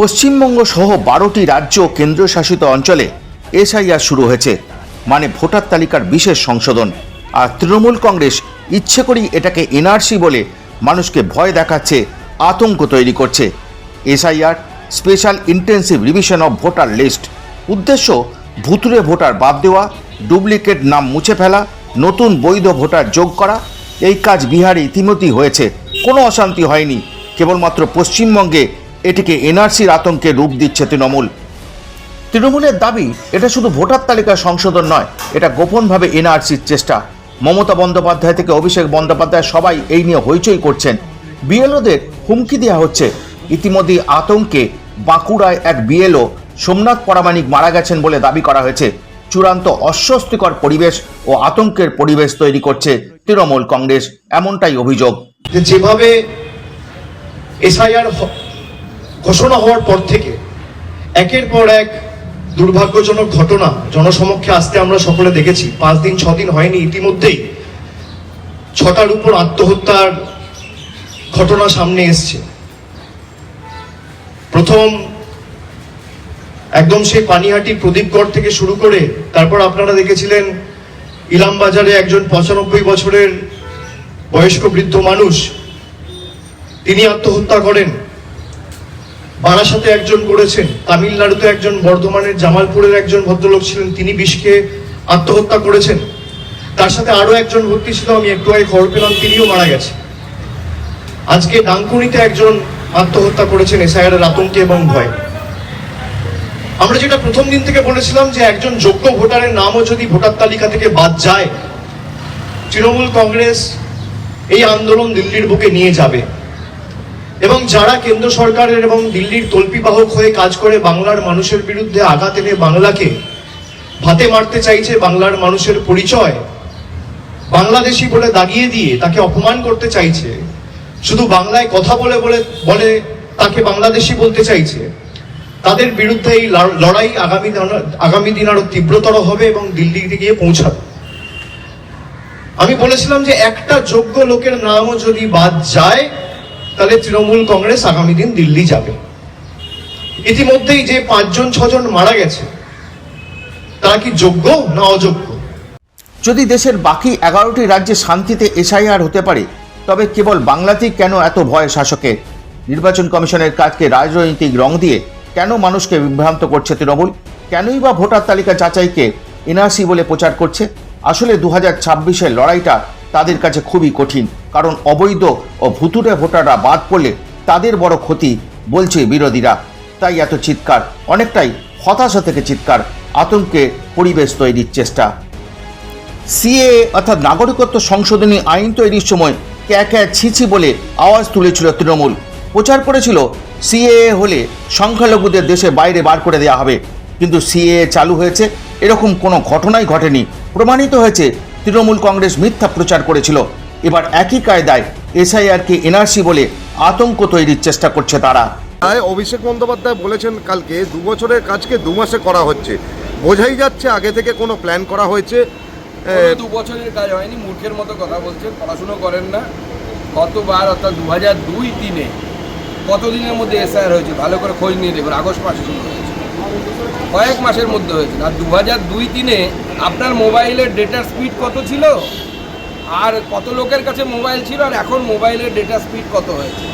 পশ্চিমবঙ্গ সহ বারোটি রাজ্য ও কেন্দ্রশাসিত অঞ্চলে এসআইআর শুরু হয়েছে মানে ভোটার তালিকার বিশেষ সংশোধন। আর তৃণমূল কংগ্রেস ইচ্ছে করেই এটাকে এনআরসি বলে মানুষকে ভয় দেখাচ্ছে, আতঙ্ক তৈরি করছে। SIR special intensive revision of voter list. উদ্দেশ্য ভুতুরে ভোটার বাদ দেওয়া, ডুপ্লিকেট নাম মুছে ফেলা, নতুন বৈধ ভোটার যোগ করা। এই কাজ বিহারে ইতিমধ্যেই হয়েছে, কোনো অশান্তি হয়নি। কেবলমাত্র পশ্চিমবঙ্গে এটিকে এনআরসির আতঙ্কে রূপ দিচ্ছে তৃণমূল। তৃণমূলের দাবি, এটা শুধু ভোটার তালিকা সংশোধন নয়, এটা গোপনভাবে এনআরসির চেষ্টা। মমতা বন্দ্যোপাধ্যায় থেকে অভিষেক বন্দ্যোপাধ্যায় সবাই এই নিয়ে হইচই করছেন। বিএলওদের হুমকি দেওয়া হচ্ছে। ইতিমধ্যেই আতঙ্কে বাঁকুড়ায় এক বিএলও সোমনাথ পরামানিক মারা গেছেন বলে দাবি করা হয়েছে। চূড়ান্ত অস্বস্তিকর পরিবেশ ও আতঙ্কের পরিবেশ তৈরি করছে তৃণমূল কংগ্রেস, এমনটাই অভিযোগ। যেভাবে এসআইআর ঘোষণা হওয়ার পর থেকে একের পর এক দুর্ভাগ্যজনক ঘটনা জনসমক্ষে আসতে আমরা সকলে দেখেছি। পাঁচ দিন, ছ দিন হয়নি, ইতিমধ্যেই ছটার উপর আত্মহত্যার ঘটনা সামনে এসছে। প্রথম একদম সেই পানিহাটি প্রদীপগড় থেকে শুরু করে তারপর আপনারা দেখেছিলেন ইলামবাজারে একজন পঁচানব্বই বছরের বয়স্ক বৃদ্ধ মানুষ তিনি আত্মহত্যা করেন। বারাসাতে একজন করেছেন, তামিলনাড়ুতে একজন, বর্ধমানের জামালপুরের একজন ভদ্রলোক ছিলেন, তিনি বিষকে আত্মহত্যা করেছেন। তার সাথে আরও একজন ভর্তি ছিল, আমি একটু আগে খবর পেলাম, তিনিও মারা গেছে আজকে ডাঙ্কুনিতে একজন আত্মহত্যা করেছেন, এসআইআর আতঙ্কে এবং ভয়। আমরা যেটা প্রথম দিন থেকে বলেছিলাম যে একজন যোগ্য ভোটারের নামও যদি ভোটার তালিকা থেকে বাদ যায়, তৃণমূল কংগ্রেস এই আন্দোলন দিল্লির বুকে নিয়ে যাবে। এবং যারা কেন্দ্র সরকারের এবং দিল্লির তল্পিবাহক হয়ে কাজ করে বাংলার মানুষের বিরুদ্ধে আঘাত এনে বাংলাকে ভাতে মারতে চাইছে বাংলার মানুষের পরিচয়, বাংলাদেশি বলে দাগিয়ে দিয়ে তাকে অপমান করতে চাইছে, শুধু বাংলায় কথা বলে বলে বলে তাকে বাংলাদেশি বলতে চাইছে, তাদের বিরুদ্ধে এই লড়াই আগামী আগামী দিন আরও তীব্রতর হবে এবং দিল্লিতে গিয়ে পৌঁছাবে। আমি বলেছিলাম যে একটা যোগ্য লোকের নামও যদি বাদ যায় তাহলে তৃণমূল কংগ্রেস আগামী দিন দিল্লি যাবে। ইতিমধ্যেই যে পাঁচজন, ছজন মারা গেছে, তারা কি যোগ্য না অযোগ্য? যদি দেশের বাকি এগারোটি রাজ্যে শান্তিতে এসআইআর হতে পারে, তবে কেবল বাংলাতেই কেন এত ভয় শাসকের? নির্বাচন কমিশনের কাজকে রাজনৈতিক রং দিয়ে কেন মানুষকে বিভ্রান্ত করছে তৃণমূল? কেনই বা ভোটার তালিকা যাচাইকে এনআরসি বলে প্রচার করছে? আসলে দু হাজার ছাব্বিশের লড়াইটা তাদের কাছে খুবই কঠিন, কারণ অবৈধ ও ভুতুরে ভোটাররা বাদ পড়লে তাদের বড় ক্ষতি, বলছে বিরোধীরা। তাই এত চিৎকার, অনেকটাই হতাশা থেকে চিৎকার, আতঙ্কে পরিবেশ তৈরির চেষ্টা। সিএ অর্থাৎ নাগরিকত্ব সংশোধনী আইন তৈরির সময় ক্যা ক্যা ছিছি বলে আওয়াজ তুলেছিল তৃণমূল। প্রচার করেছিল সিএএ হলে সংখ্যালঘুদের দেশে বাইরে বার করে দেওয়া হবে। কিন্তু সিএএ চালু হয়েছে, এরকম কোনো ঘটনাই ঘটেনি। প্রমাণিত হয়েছে তৃণমূল কংগ্রেস মিথ্যা প্রচার করেছিল। এবার একই কায়দায় এসআইআরকে এনআরসি বলে আতঙ্ক তৈরির চেষ্টা করছে তারা। তাই অভিষেক বন্দ্যোপাধ্যায় বলেছেন কালকে দু বছরের কাজকে দু মাসে করা হচ্ছে। বোঝাই যাচ্ছে আগে থেকে কোনো প্ল্যান করা হয়েছে। দু বছরের কাজ হয়নি মূর্খের মতো কথা বলছেন পড়াশুনো করেন না। কতবার অর্থাৎ দু হাজার দুই তিনে কতদিনের মধ্যে এসআইআর হয়েছে? ভালো করে খোঁজ নিয়ে দেখুন আগস্ট মাসে শুরু হয়েছে। কয়েক মাসের মধ্যে হয়েছে। আর দু হাজার দুই তিনে আপনার মোবাইলের ডেটার স্পিড কত ছিল? আর কত লোকের কাছে মোবাইল ছিল? আর এখন মোবাইলের ডেটা স্পিড কত হয়েছে?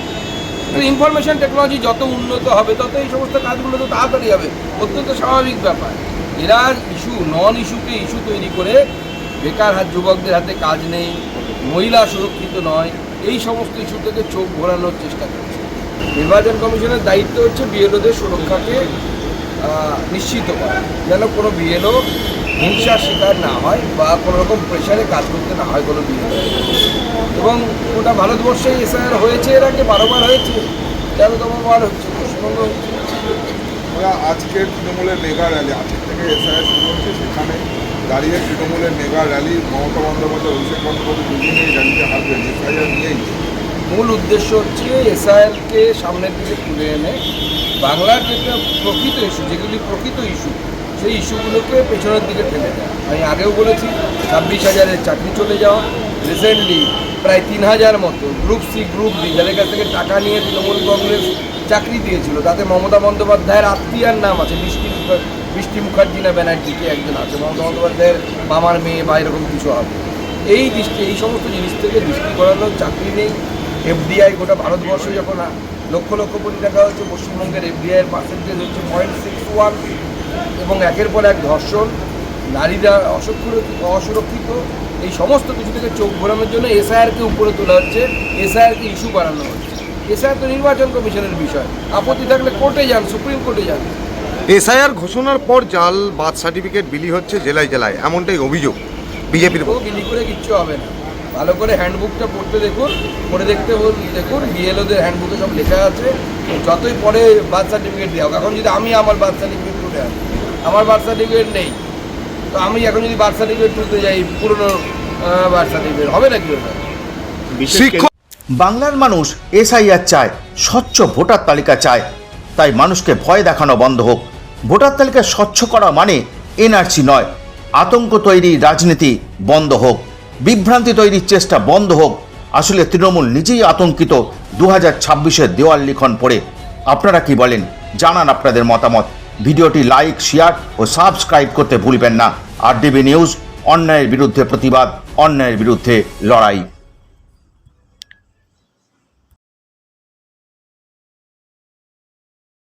ইনফরমেশন টেকনোলজি যত উন্নত হবে, তত এই সমস্ত কাজগুলো তো তাড়াতাড়ি হবে। অত্যন্ত স্বাভাবিক ব্যাপার। এরা ইস্যু নন ইস্যুকে ইস্যু তৈরি করে বেকার হাত যুবকদের হাতে কাজ নেই, মহিলা সুরক্ষিত নয়, এই সমস্ত ইস্যু থেকে চোখ ঘোরানোর চেষ্টা করছে। নির্বাচন কমিশনের দায়িত্ব হচ্ছে বিএলওদের সুরক্ষাকে নিশ্চিত করা। যেন কোনো বিএলও হিংসার শিকার না হয় বা কোনো রকম প্রেশারে কাজ করতে না হয় কোনো বিএলও এবং গোটা ভারতবর্ষে এসআইআর হয়েছে এর আগে বারোবার হয়েছে তেরোতমবার হচ্ছে পশ্চিমবঙ্গ ওরা আজকে তৃণমূলের মেগা র্যালি আজকে থেকে এসআইআর শুরু হচ্ছে সেখানে দাঁড়িয়ে তৃণমূলের মেগা র্যালি মমতা বন্দ্যোপাধ্যায় অভিষেক বন্দ্যোপাধ্যায় দুদিন এই র্যালিতে হারবেন এসআইআর নিয়েই। মূল উদ্দেশ্য হচ্ছে এসআইআরকে সামনের দিকে তুলে এনে বাংলার যেটা প্রকৃত ইস্যু যেগুলি প্রকৃত ইস্যু সেই ইস্যুগুলোকে পেছনের দিকে ঠেলে দেয়। আমি আগেও বলেছি, ছাব্বিশ হাজারের চাকরি চলে যাওয়া, রিসেন্টলি প্রায় তিন হাজার মতো গ্রুপ সি, গ্রুপ ডি, যাদের কাছ থেকে টাকা নিয়ে তৃণমূল কংগ্রেস চাকরি দিয়েছিল, তাতে মমতা বন্দ্যোপাধ্যায়ের আত্মীয়ার নাম আছে বৃষ্টি বৃষ্টি মুখার্জি না ব্যানার্জি কে একজন আছে, মমতা বন্দ্যোপাধ্যায়ের মামার মেয়ে বা এরকম কিছু হবে। এই দৃষ্টি, এই সমস্ত জিনিস থেকে দৃষ্টি করানো চাকরি নেই। এফডিআই গোটা ভারতবর্ষে যখন লক্ষ লক্ষ কোটি টাকা হচ্ছে, পশ্চিমবঙ্গের এফডিআইয়ের পার্সেন্টেজ হচ্ছে পয়েন্ট সিক্স ওয়ান এবং একের পর এক ধর্ষণ নারীরা অসুরক্ষিত অসুরক্ষিত এই সমস্ত কিছু থেকে চোখ ঘোরানোর জন্য এসআইআরকে উপরে তোলা হচ্ছে এসআইআরকে ইস্যু বাড়ানো হচ্ছে। এসআইআর তো নির্বাচন কমিশনের বিষয়। আপত্তি থাকলে কোর্টে যান সুপ্রিম কোর্টে যান। এসআইআর ঘোষণার পর জাল বার্থ সার্টিফিকেট বিলি হচ্ছে জেলায় জেলায় এমনটাই অভিযোগ বিজেপির বিলি করে কিচ্ছু হবে না। ভালো করে হ্যান্ডবুকটা পড়তে দেখুন পড়ে দেখতে দেখুন বিএলওদের হ্যান্ডবুকে সব লেখা আছে। যতই পরে বার্থ সার্টিফিকেট দেওয়া এখন যদি আমি আমার বার্থ সার্টিফিকেট আনি আমার বার্থ সার্টিফিকেট নেই। তো আমি এখন যদি বার্থ সার্টিফিকেট তুলতে যাই পুরনো বার্থ সার্টিফিকেট হবে নাকি শিক্ষক বাংলার মানুষ এসআইআর চায় স্বচ্ছ ভোটার তালিকা চায়। তাই মানুষকে ভয় দেখানো বন্ধ হোক। ভোটার তালিকা স্বচ্ছ করা মানে এনআরসি নয়। আতঙ্ক তৈরি রাজনীতি বন্ধ হোক। বিভ্রান্তি তৈরির চেষ্টা বন্ধ হোক। আসলে তৃণমূল নিজেই আতঙ্কিত। দু হাজার ছাব্বিশের দেওয়াল লিখন পড়ে। আপনারা কি বলেন? জানান আপনাদের মতামত। ভিডিওটি লাইক, শেয়ার ও সাবস্ক্রাইব করতে ভুলবেন না। আর ডিবি নিউজ অন্যায়ের বিরুদ্ধে প্রতিবাদ, অন্যায়ের বিরুদ্ধে লড়াই।